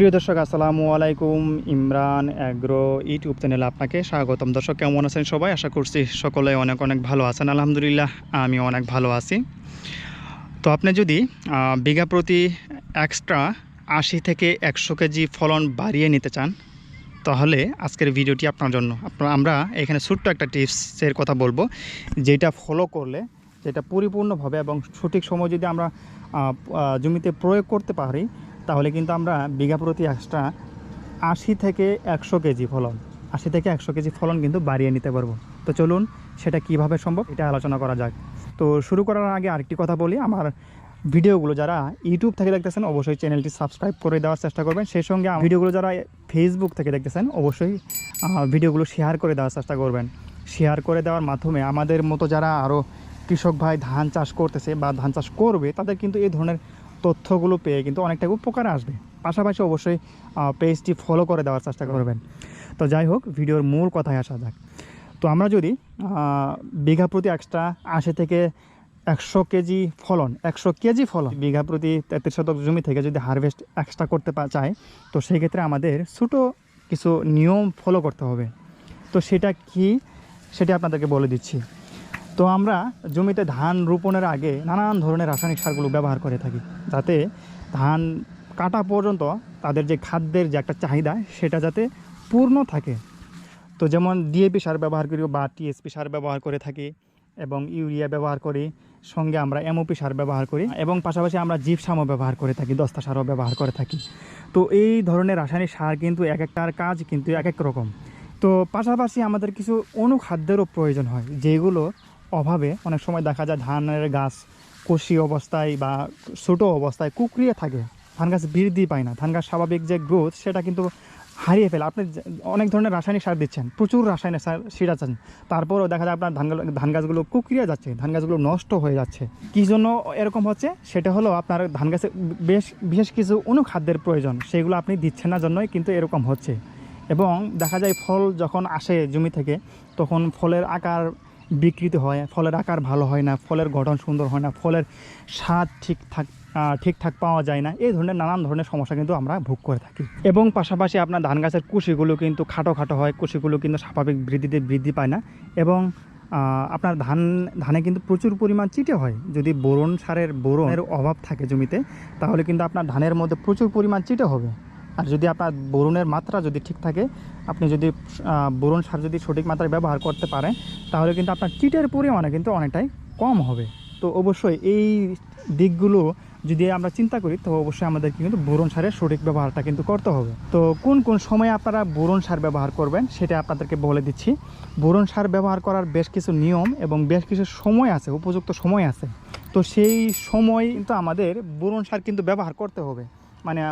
প্রিয় দর্শক, আসসালামু আলাইকুম। ইমরান অ্যাগ্রো ইউটিউব চ্যানেলে আপনাকে স্বাগতম। দর্শক, কেমন আছেন সবাই? আশা করছি সকলে অনেক অনেক ভালো আছেন। আলহামদুলিল্লাহ আমি অনেক ভালো আছি। তো আপনি যদি বিঘা প্রতি এক্সট্রা আশি থেকে একশো কেজি ফলন বাড়িয়ে নিতে চান, তাহলে আজকের ভিডিওটি আপনার জন্য। আপনার আমরা এখানে ছোট্ট একটা টিপসের কথা বলব, যেটা ফলো করলে, যেটা পরিপূর্ণভাবে এবং সঠিক সময় যদি আমরা জমিতে প্রয়োগ করতে পারি তাহলে কিন্তু আমরা বিঘা প্রতি এক্সট্রা আশি থেকে একশো কেজি ফলন, আশি থেকে একশো কেজি ফলন কিন্তু বাড়িয়ে নিতে পারব। তো চলুন সেটা কীভাবে সম্ভব এটা আলোচনা করা যাক। তো শুরু করার আগে আরেকটি কথা বলি, আমার ভিডিওগুলো যারা ইউটিউব থেকে দেখতেছেন অবশ্যই চ্যানেলটি সাবস্ক্রাইব করে দেওয়ার চেষ্টা করবেন। সেই সঙ্গে ভিডিওগুলো যারা ফেসবুক থেকে দেখতেছেন অবশ্যই ভিডিওগুলো শেয়ার করে দেওয়ার চেষ্টা করবেন। শেয়ার করে দেওয়ার মাধ্যমে আমাদের মতো যারা আরও কৃষক ভাই ধান চাষ করতেছে বা ধান চাষ করবে, তাদের কিন্তু এই ধরনের তথ্যগুলো পেয়ে কিন্তু অনেকটা উপকার আসবে। পাশাপাশি অবশ্যই পেজটি ফলো করে দেওয়ার চেষ্টা করবেন। তো যাই হোক, ভিডিওর মূল কথায় আসা যাক। তো আমরা যদি বিঘা প্রতি এক্সট্রা আশি থেকে একশো কেজি ফলন, একশো কেজি ফলন বিঘা প্রতি তেত্রিশ শতক জমি থেকে যদি হারভেস্ট এক্সট্রা করতে চাই তো সেই ক্ষেত্রে আমাদের ছোটো কিছু নিয়ম ফলো করতে হবে। তো সেটা কি? সেটা আপনাদেরকে বলে দিচ্ছি। তো আমরা জমিতে ধান রোপণের আগে নানান ধরনের রাসায়নিক সারগুলো ব্যবহার করে থাকি, যাতে ধান কাটা পর্যন্ত তাদের যে খাদ্যের যে একটা চাহিদা সেটা যাতে পূর্ণ থাকে। তো যেমন ডিএপি সার ব্যবহার করি বা টিএসপি সার ব্যবহার করে থাকি এবং ইউরিয়া ব্যবহার করি, সঙ্গে আমরা এমওপি সার ব্যবহার করি এবং পাশাপাশি আমরা জিপসামও ব্যবহার করে থাকি, দস্তা সারও ব্যবহার করে থাকি। তো এই ধরনের রাসায়নিক সার কিন্তু এক একটার কাজ কিন্তু এক এক রকম। তো পাশাপাশি আমাদের কিছু অনুখাদ্যেরও প্রয়োজন হয়, যেগুলো অভাবে অনেক সময় দেখা যায় ধানের গাছ কষি অবস্থায় বা ছোটো অবস্থায় কুকরিয়ে থাকে। ধান গাছ বৃদ্ধি পায় না। ধান গাছ স্বাভাবিক যে গ্রোথ সেটা কিন্তু হারিয়ে ফেলে। আপনি অনেক ধরনের রাসায়নিক সার দিচ্ছেন, প্রচুর রাসায়নিক সার ছিটাচ্ছেন তারপরও দেখা যায় আপনার ধান ধান গাছগুলো কুকরিয়ে যাচ্ছে, ধান গাছগুলো নষ্ট হয়ে যাচ্ছে। কী জন্য এরকম হচ্ছে? সেটা হলো আপনার ধান গাছে বেশ, বিশেষ কিছু অনুখাদ্যের প্রয়োজন। সেগুলো আপনি দিচ্ছেন না জন্যই কিন্তু এরকম হচ্ছে। এবং দেখা যায় ফল যখন আসে জমি থেকে, তখন ফলের আকার বিকৃত হয়, ফলের আকার ভালো হয় না, ফলের গঠন সুন্দর হয় না, ফলের স্বাদ ঠিকঠাক ঠিকঠাক পাওয়া যায় না, এই ধরনের নানান ধরনের সমস্যা কিন্তু আমরা ভোগ করে থাকি। এবং পাশাপাশি আপনার ধান গাছের কুশিগুলো কিন্তু খাটো খাটো হয়, কুশিগুলো কিন্তু স্বাভাবিক বৃদ্ধিতে বৃদ্ধি পায় না এবং আপনার ধান, ধানে কিন্তু প্রচুর পরিমাণ চিটে হয়। যদি বোরন সারের, বোরনের অভাব থাকে জমিতে, তাহলে কিন্তু আপনার ধানের মধ্যে প্রচুর পরিমাণ চিটে হবে। আর যদি আপনার বোরনের মাত্রা যদি ঠিক থাকে, আপনি যদি বোরন সার যদি সঠিক মাত্রায় ব্যবহার করতে পারেন, তাহলে কিন্তু আপনার চিটের পরিমাণে কিন্তু অনেকটাই কম হবে। তো অবশ্যই এই দিকগুলো যদি আমরা চিন্তা করি, তো অবশ্যই আমাদের কিন্তু বোরন সারের সঠিক ব্যবহারটা কিন্তু করতে হবে। তো কোন কোন সময়ে আপনারা বোরন সার ব্যবহার করবেন, সেটা আপনাদেরকে বলে দিচ্ছি। বোরন সার ব্যবহার করার বেশ কিছু নিয়ম এবং বেশ কিছু সময় আছে, উপযুক্ত সময় আছে। তো সেই সময় কিন্তু আমাদের বোরন সার কিন্তু ব্যবহার করতে হবে। মানে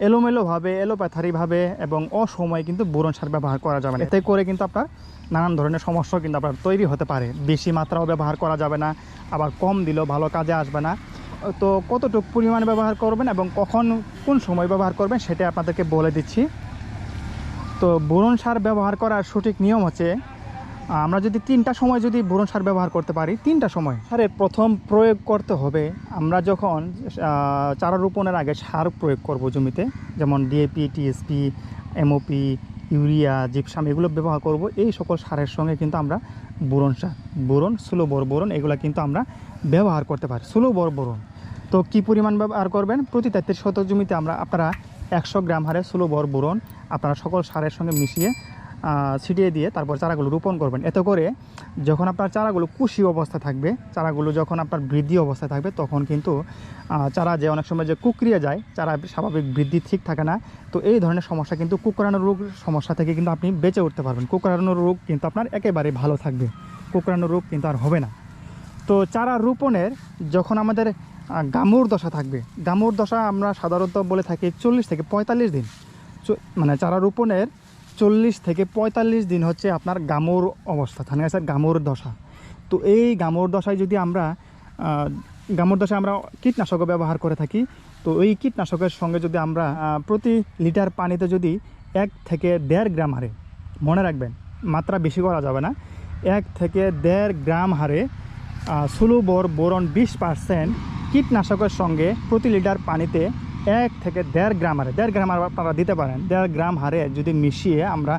এলোমেলোভাবে এলোপ্যাথারিভাবে এবং অসময়ে কিন্তু বোরন সার ব্যবহার করা যাবে না। এতে করে কিন্তু আপনার নানান ধরনের সমস্যা কিন্তু আপনার তৈরি হতে পারে। বেশি মাত্রাও ব্যবহার করা যাবে না, আবার কম দিলেও ভালো কাজে আসবে না। তো কতটুকু পরিমাণে ব্যবহার করবেন এবং কখন কোন সময় ব্যবহার করবেন সেটা আপনাদেরকে বলে দিচ্ছি। তো বোরন সার ব্যবহার করার সঠিক নিয়ম হচ্ছে আমরা যদি তিনটা সময় যদি বোরন সার ব্যবহার করতে পারি, তিনটা সময়। সারের প্রথম প্রয়োগ করতে হবে। আমরা যখন চারা রোপণের আগে সার প্রয়োগ করব জমিতে, যেমন DAP TSP MOP urea, gypsum, এগুলো ব্যবহার করব। এই সকল সারের সঙ্গে কিন্তু আমরা বোরন সার, বোরন, স্লো বর, বোরন, এগুলো কিন্তু আমরা ব্যবহার করতে পারি। স্লো বর, বোরন। তো কী পরিমাণ ব্যবহার করবেন? প্রতি তেত্রিশ শতক জমিতে আমরা আপনারা একশো গ্রাম হারে স্লো বর, বোরন আপনারা সকল সারের সঙ্গে মিশিয়ে ছিটিয়ে দিয়ে তারপর চারাগুলো রোপণ করবেন। এতে করে যখন আপনার চারাগুলো কুশি অবস্থা থাকবে, চারাগুলো যখন আপনার বৃদ্ধি অবস্থায় থাকবে, তখন কিন্তু চারা যে অনেক সময় যে কুকরিয়ে যায়, চারা স্বাভাবিক বৃদ্ধি ঠিক থাকে না। তো এই ধরনের সমস্যা কিন্তু কুকরানো রোগ সমস্যা থেকে কিন্তু আপনি বেঁচে উঠতে পারবেন। কুকরানো রোগ কিন্তু আপনার একেবারে ভালো থাকবে। কুকরানো রোগ কিন্তু আর হবে না। তো চারা রোপণের যখন আমাদের গামুর দশা থাকবে, গামুর দশা আমরা সাধারণত বলে থাকি চল্লিশ থেকে পঁয়তাল্লিশ দিন। মানে চারা রোপণের চল্লিশ থেকে পঁয়তাল্লিশ দিন হচ্ছে আপনার গামুর অবস্থা ধান গাছের গামুর দশা। তো এই গামুর দশায় যদি আমরা গামুর দশায় আমরা কীটনাশকও ব্যবহার করে থাকি, তো এই কীটনাশকের সঙ্গে যদি আমরা প্রতি লিটার পানিতে যদি এক থেকে দেড় গ্রাম হারে, মনে রাখবেন, মাত্রা বেশি করা যাবে না, এক থেকে দেড় গ্রাম হারে সুলুবর বোরন বিশ পার্সেন্ট কীটনাশকের সঙ্গে প্রতি লিটার পানিতে এক থেকে দেড় গ্রাম হারে দেড় গ্রাম আপনারা দিতে পারেন। দেড় গ্রাম হারে যদি মিশিয়ে আমরা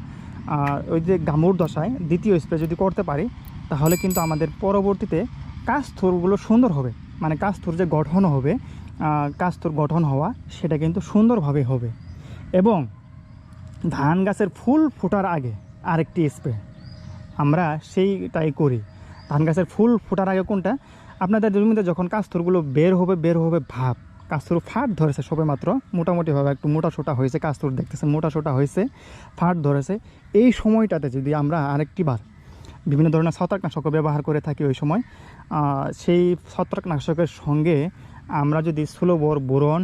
ওই যে গামুর দশায় দ্বিতীয় স্প্রে যদি করতে পারি তাহলে কিন্তু আমাদের পরবর্তীতে কাস্থুরগুলো সুন্দর হবে। মানে কাস্থুর যে গঠন হবে আহ, কাস্থুর গঠন হওয়া সেটা কিন্তু সুন্দরভাবে হবে। এবং ধান গাছের ফুল ফোটার আগে আরেকটি স্প্রে আমরা সেইটাই করি। ধান গাছের ফুল ফোটার আগে কোনটা? আপনাদের জমিতে যখন কাস্তরগুলো বের হবে বের হবে ভাব। কাস্তর ফাট ধরেছে সবে মাত্র মোটামুটিভাবে একটু মোটা সোটা হয়েছে কাস্তর দেখতেছেন মোটা সোটা হয়েছে ফাট ধরেছে। এই সময়টাতে যদি আমরা আরেকটি বার বিভিন্ন ধরনের ছত্রাকনাশক ব্যবহার করে থাকি ওই সময় সেই ছত্রাকনাশকের সঙ্গে আমরা যদি সুলভর বোরন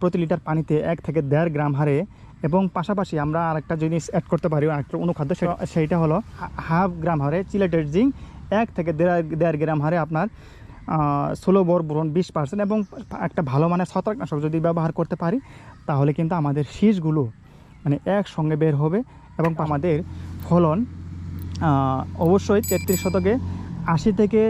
প্রতি লিটার পানিতে এক থেকে দেড় গ্রাম হারে এবং পাশাপাশি আমরা আরেকটা জিনিস অ্যাড করতে পারি আরেকটা অনুখাদ্য সেটা- সেইটা হলো হাফ গ্রাম হারে চিলেটেড জিঙ্ক এক থেকে দেড় দেড় গ্রাম হারে আপনার ষোলো বর বোরন বিশ পার্সেন্ট এবং একটা ভালো মানের ছত্রাকনাশক যদি ব্যবহার করতে পারি, তাহলে কিন্তু আমাদের শীষগুলো মানে একসঙ্গে বের হবে এবং আমাদের ফলন অবশ্যই তেত্রিশ শতকে আশি থেকে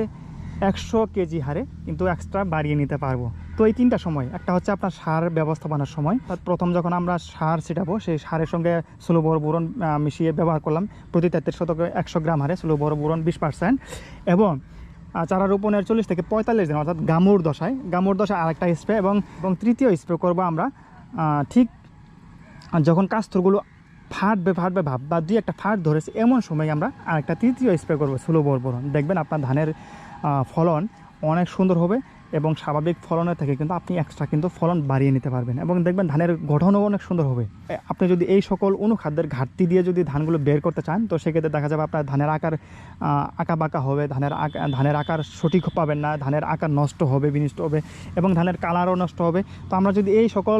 একশো কেজি হারে কিন্তু এক্সট্রা বাড়িয়ে নিতে পারব। তো এই তিনটা সময়, একটা হচ্ছে আপনার সার ব্যবস্থাপনার সময় প্রথম যখন আমরা সার ছিটাবো, সেই সারের সঙ্গে ষোলো বড় বুরন মিশিয়ে ব্যবহার করলাম, প্রতি তেত্রিশ শতকে একশো গ্রাম হারে ষোলো বড় বুরন বিশ পার্সেন্ট এবং চারা রোপণের চল্লিশ থেকে পঁয়তাল্লিশ দিন, অর্থাৎ গামুর দশায়। গামুর দশায় আরেকটা স্প্রে এবং এবং তৃতীয় স্প্রে করব আমরা। ঠিক যখন কাস্তরগুলো ফাটবে ফাটবে, ভাব বা দুই একটা ফাট ধরেছে, এমন সময় আমরা আরেকটা তৃতীয় স্প্রে করব স্লো বরবরণ দেখবেন আপনার ধানের ফলন অনেক সুন্দর হবে। এবং স্বাভাবিক ফলনের থেকে কিন্তু আপনি এক্সট্রা কিন্তু ফলন বাড়িয়ে নিতে পারবেন। এবং দেখবেন ধানের গঠনও অনেক সুন্দর হবে। আপনি যদি এই সকল অনুখাদ্যের ঘাটতি দিয়ে যদি ধানগুলো বের করতে চান, তো সেক্ষেত্রে দেখা যাবে আপনার ধানের আকার আঁকা বাঁকা হবে, ধানের ধানের আকার সঠিক পাবেন না, ধানের আকার নষ্ট হবে, বিনষ্ট হবে, এবং ধানের কালারও নষ্ট হবে। তো আমরা যদি এই সকল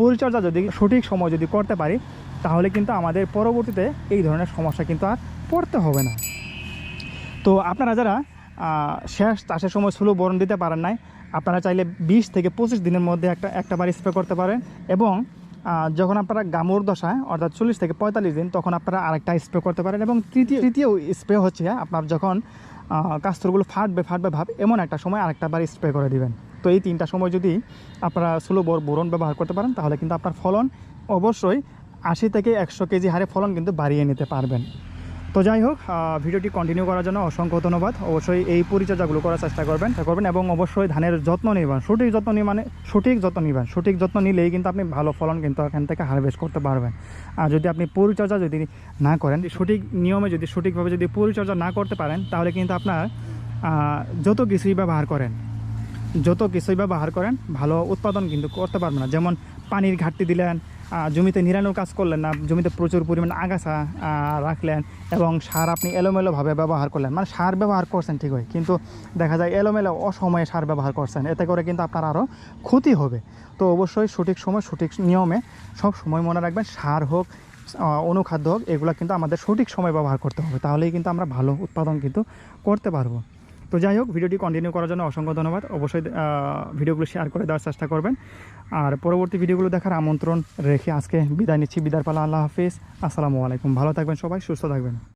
পরিচর্যা যদি সঠিক সময় যদি করতে পারি, তাহলে কিন্তু আমাদের পরবর্তীতে এই ধরনের সমস্যা কিন্তু আর পড়তে হবে না। তো আপনারা যারা শেষ, চাষের সময় স্লো বরণ দিতে পারেন নাই। আপনারা চাইলে বিশ থেকে পঁচিশ দিনের মধ্যে একটা একটা বার স্প্রে করতে পারেন এবং যখন আপনারা গামুর দশায়, অর্থাৎ চল্লিশ থেকে পঁয়তাল্লিশ দিন, তখন আপনারা আরেকটা স্প্রে করতে পারেন এবং তৃতীয় তৃতীয় স্প্রে হচ্ছে আপনার যখন কাস্তরগুলো ফাটবে ফাটবে ভাব, এমন একটা সময় আরেকটা বার স্প্রে করে দিবেন। তো এই তিনটা সময় যদি আপনারা স্লো বর বোরন ব্যবহার করতে পারেন, তাহলে কিন্তু আপনার ফলন অবশ্যই আশি থেকে একশো কেজি হারে ফলন কিন্তু বাড়িয়ে নিতে পারবেন। তো যাই হোক ভিডিওটি কন্টিনিউ করার জন্য অসংখ্য ধন্যবাদ। অবশ্যই এই পরিচর্যাগুলো করার চেষ্টা করবেন করবেন এবং অবশ্যই ধানের যত্ন নেবেন। সঠিক যত্ন নিয়ে মানে সঠিক যত্ন নেবেন। সঠিক যত্ন নিলেই কিন্তু আপনি ভালো ফলন কিন্তু এখান থেকে হারভেস্ট করতে পারবেন। আর যদি আপনি পরিচর্যা যদি না করেন সঠিক নিয়মে যদি সঠিকভাবে যদি পরিচর্যা না করতে পারেন, তাহলে কিন্তু আপনার যত কিছুই ব্যবহার করেন, যত কিছুই ব্যবহার করেন, ভালো উৎপাদন কিন্তু করতে পারবেন না। যেমন পানির ঘাটতি দিলেন জমিতে নিরানোর কাজ করলেন না, জমিতে প্রচুর পরিমাণ আগাছা রাখলেন এবং সার আপনি এলোমেলোভাবে ব্যবহার করলেন। মানে সার ব্যবহার করছেন ঠিক হয় কিন্তু দেখা যায় এলোমেলো অসময়ে সার ব্যবহার করছেন, এতে করে কিন্তু আপনার আরও ক্ষতি হবে। তো অবশ্যই সঠিক সময়, সঠিক নিয়মে সব সময় মনে রাখবেন, সার হোক অনুখাদ্য হোক, এগুলো কিন্তু আমাদের সঠিক সময় ব্যবহার করতে হবে, তাহলেই কিন্তু আমরা ভালো উৎপাদন কিন্তু করতে পারব। তো যাই হোক, ভিডিওটি কন্টিনিউ করার জন্য অসংখ্য ধন্যবাদ। অবশ্যই ভিডিওগুলো শেয়ার করে দেওয়ার চেষ্টা করবেন। আর পরবর্তী ভিডিওগুলো দেখার আমন্ত্রণ রেখে আজকে বিদায় নিচ্ছি। বিদায় পালা, আল্লাহ হাফিজ। আসসালামু আলাইকুম। ভালো থাকবেন সবাই, সুস্থ থাকবেন।